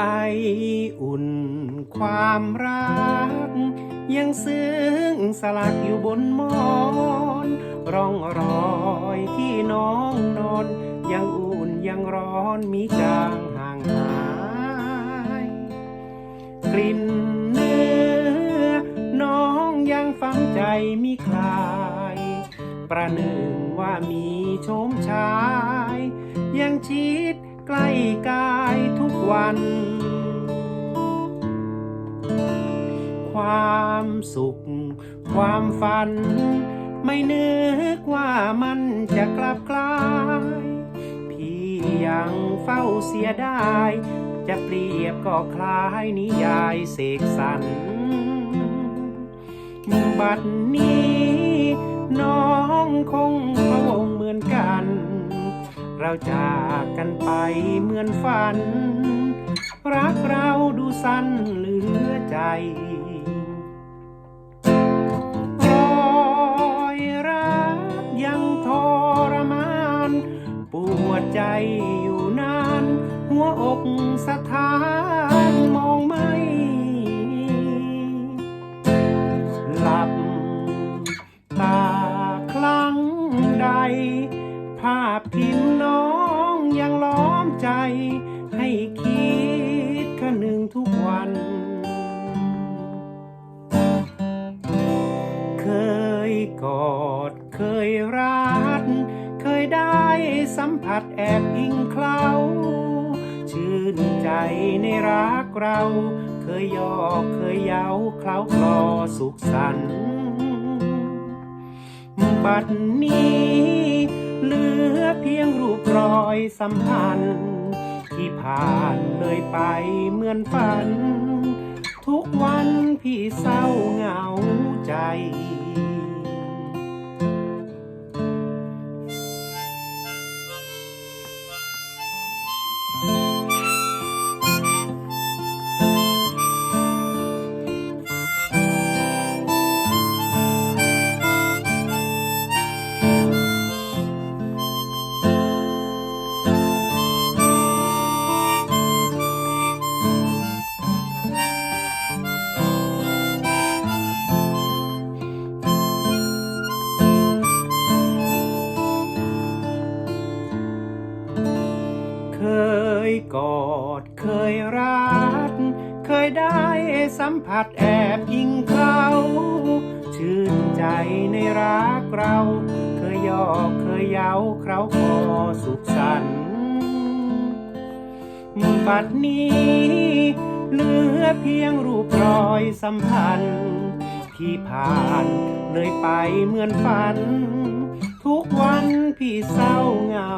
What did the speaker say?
ไออุ่นความรัก ยังซึ้งสลักอยู่บนมอนร่องรอยที่น้องนอน ยังอุ่นยังร้อนมีจางห่างหายกลิ่นเนื้อน้องยังฝังใจมีคลาย ประหนึ่งว่ามีโฉมชาย ยังชิดใกล้กาย วัน ความสุข ความฝัน ไม่นึกว่ามันจะกลับกลาย พี่ยังเฝ้าเสียดาย จะเปรียบก็คล้ายนิยายเสกสรรบัดนี้น้องคง เราจากกันไปเหมือนฝัน รักเราดูสั้นเหลือใจรอยรักยังทรมานปวดใจอยู่นาน หัวอกสถานมองไม่ หลับตาครั้งใด ภาพทิมน้องยังล้อม ใจให้คิดคนึงทุกวัน เคยกอดเคยรัดเคยได้สัมผัสแอบอิงเคล้าชื่นใจในรักเรา เคยยอกเคยเย้าเคล้าคลอสุขสันต์บัดนี้ รอยสัมพันธ์ ที่ผ่านเลยไปเหมือนฝัน ทุกวันพี่เศร้าเหงาใจ ยกอดเคยรักเคยได้สัมผัสแอบยิงเขา ชื่นใจในรักเรา เคยยอกเคยเย้าเคราคอสุขสันต์บัดนี้เหลือเพียงรูปรอยสัมพันธ์ ที่ผ่านเลยไปเหมือนฝัน ทุกวันพี่เศร้าเหงา